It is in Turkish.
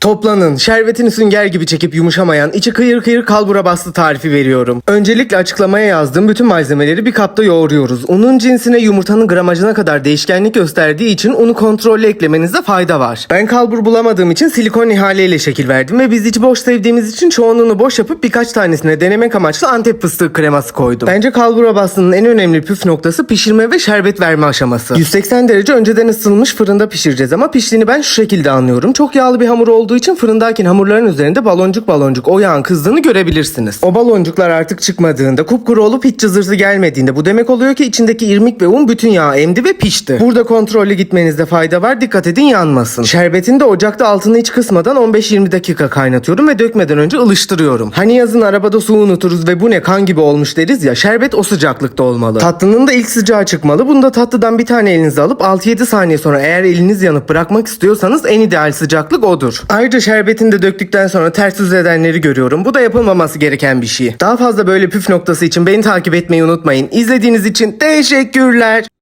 Toplanın. Şerbetini sünger gibi çekip yumuşamayan, içi kıyır kıyır kalbura bastı tarifi veriyorum. Öncelikle açıklamaya yazdığım bütün malzemeleri bir kapta yoğuruyoruz. Unun cinsine yumurtanın gramajına kadar değişkenlik gösterdiği için unu kontrollü eklemenizde fayda var. Ben kalbur bulamadığım için silikon ihaleyle şekil verdim ve biz içi boş sevdiğimiz için çoğunluğunu boş yapıp birkaç tanesine denemek amaçlı antep fıstığı kreması koydum. Bence kalbura bastığının en önemli püf noktası pişirme ve şerbet verme aşaması. 180 derece önceden ısıtılmış fırında pişireceğiz ama piştiğini ben şu şekilde anlıyorum. Çok yağlı bir hamur olduğu için fırındayken hamurların üzerinde baloncuk baloncuk o yağın kızdığını görebilirsiniz. O baloncuklar artık çıkmadığında kupkuru olup hiç cızırtı gelmediğinde bu demek oluyor ki içindeki irmik ve un bütün yağı emdi ve pişti. Burada kontrollü gitmenizde fayda var. Dikkat edin yanmasın. Şerbetini de ocakta altını hiç kısmadan 15-20 dakika kaynatıyorum ve dökmeden önce ılıştırıyorum. Hani yazın arabada su unuturuz ve bu ne kan gibi olmuş deriz ya şerbet o sıcaklıkta olmalı. Tatlının da ilk sıcağı çıkmalı. Bunu da tatlıdan bir tane elinize alıp 6-7 saniye sonra eğer eliniz yanıp bırakmak istiyorsanız en ideal sıcaklık odur. Ayrıca şerbetini de döktükten sonra ters yüz edenleri görüyorum. Bu da yapılmaması gereken bir şey. Daha fazla böyle püf noktası için beni takip etmeyi unutmayın. İzlediğiniz için teşekkürler.